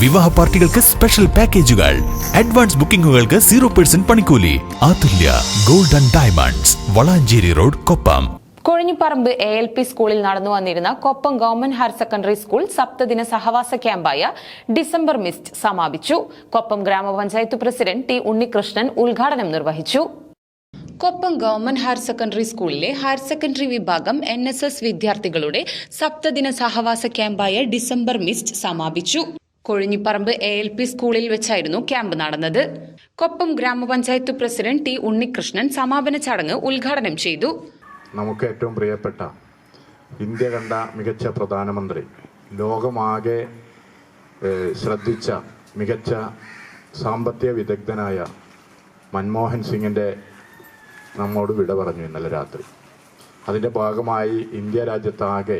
വിവാഹ പാർട്ടികൾക്ക് സ്പെഷ്യൽ പാക്കേജുകൾ അഡ്വാൻസ് ബുക്കിംഗുകൾക്ക് സീറോ പെർസെന്റ് പണിക്കൂലി. Athulya golden and diamonds Valanchery road Koppam. Kozhinjipparamb A L P സ്കൂളിൽ നടന്നു വന്നിരുന്ന Koppam government higher secondary school സപ്തദിന സഹവാസ ക്യാമ്പായ ഡിസംബർ മിസ്റ്റ് സമാപിച്ചു. കൊപ്പം ഗ്രാമപഞ്ചായത്ത് പ്രസിഡന്റ് ടി ഉണ്ണികൃഷ്ണൻ ഉദ്ഘാടനം നിർവഹിച്ചു. കൊപ്പം ഗവൺമെന്റ് ഹയർ സെക്കൻഡറി സ്കൂളിലെ ഹയർ സെക്കൻഡറി വിഭാഗം എൻ എസ് എസ് വിദ്യാർത്ഥികളുടെ സപ്തദിന സഹവാസ ക്യാമ്പായ ഡിസംബർ മിസ്റ്റ് സമാപിച്ചു. കൊഴിഞ്ഞിപ്പറമ്പ് എ എൽ പി സ്കൂളിൽ വെച്ചായിരുന്നു ക്യാമ്പ് നടന്നത്. കൊപ്പം ഗ്രാമപഞ്ചായത്ത് പ്രസിഡന്റ് ടി ഉണ്ണികൃഷ്ണൻ സമാപന ചടങ്ങ് ഉദ്ഘാടനം ചെയ്തു. നമുക്ക് ഏറ്റവും പ്രിയപ്പെട്ട ഇന്ത്യ കണ്ട മികച്ച പ്രധാനമന്ത്രി ലോകമാകെ ശ്രദ്ധിച്ച മികച്ച സാമ്പത്തിക വിദഗ്ധനായ മൻമോഹൻ സിംഗിന്റെ നമ്മോട് വിട പറഞ്ഞു ഇന്നലെ രാത്രി. അതിന്റെ ഭാഗമായി ഇന്ത്യ രാജ്യത്താകെ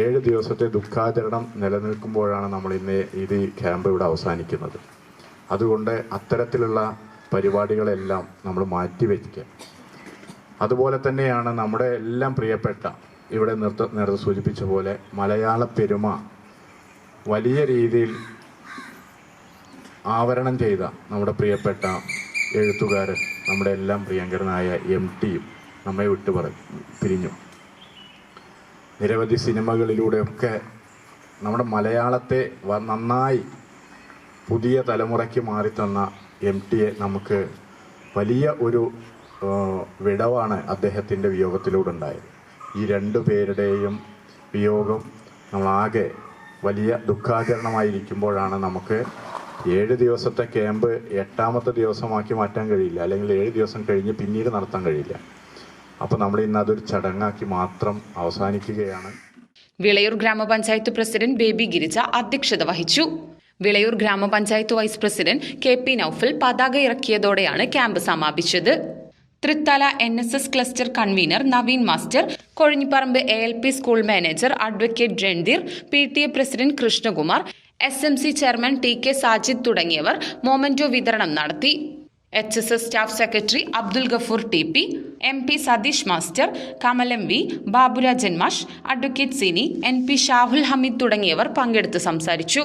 ഏഴ് ദിവസത്തെ ദുഃഖാചരണം നിലനിൽക്കുമ്പോഴാണ് നമ്മൾ ഇന്ന് ഇത് ക്യാമ്പ് ഇവിടെ അവസാനിക്കുന്നത്. അതുകൊണ്ട് അത്തരത്തിലുള്ള പരിപാടികളെല്ലാം നമ്മൾ മാറ്റിവെക്കുക അതുപോലെ തന്നെയാണ് നമ്മുടെ എല്ലാം പ്രിയപ്പെട്ട ഇവിടെ നിർത്ത നേരത്തെ സൂചിപ്പിച്ച പോലെ മലയാള പെരുമ വലിയ രീതിയിൽ ആവരണം ചെയ്ത നമ്മുടെ പ്രിയപ്പെട്ട എഴുത്തുകാരൻ നമ്മുടെ എല്ലാം പ്രിയങ്കരനായ എം ടിയും നമ്മെ വിട്ടു പറഞ്ഞു പിരിഞ്ഞു. നിരവധി സിനിമകളിലൂടെയൊക്കെ നമ്മുടെ മലയാളത്തെ നന്നായി പുതിയ തലമുറയ്ക്ക് മാറിത്തന്ന എം എ നമുക്ക് വലിയ ഒരു വിടവാണ് അദ്ദേഹത്തിന്റെ വിയോഗത്തിലൂടെ ഉണ്ടായത് ഈ രണ്ടു പേരുടെയും വിയോഗം നമ്മളാകെ വലിയ ദുഃഖാചരണമായിരിക്കുമ്പോഴാണ് നമുക്ക് ഏഴ് ദിവസത്തെ ക്യാമ്പ് എട്ടാമത്തെ ദിവസമാക്കി മാറ്റാൻ കഴിയില്ല. അല്ലെങ്കിൽ ഏഴ് ദിവസം കഴിഞ്ഞ് പിന്നീട് നടത്താൻ കഴിയില്ല. അപ്പോൾ നമ്മൾ ഇന്ന് അതൊരു ചടങ്ങാക്കി മാത്രം അവസാനിക്കുകയാണ്. വിളയൂർ ഗ്രാമപഞ്ചായത്ത് പ്രസിഡന്റ് ബേബി ഗിരിജ അധ്യക്ഷത വഹിച്ചു. വിളയൂർ ഗ്രാമപഞ്ചായത്ത് vice president K P Noufal പതാക ഇറക്കിയതോടെയാണ് camp സമാപിച്ചത്. Thrithala N S S cluster convener Naveen master Kozhinjiparamba A L P school manager advocate Randhir P T A president Krishnakumar S M C chairman T K Sajid തുടങ്ങിയവർ memento വിതരണം നടത്തി. H S S staff secretary Abdul Gafoor T P M P Satheesh master Kamalam V Baburajan മാഷ് advocate Sini N P Shahul Hameed തുടങ്ങിയവർ പങ്കെടുത്ത് സംസാരിച്ചു.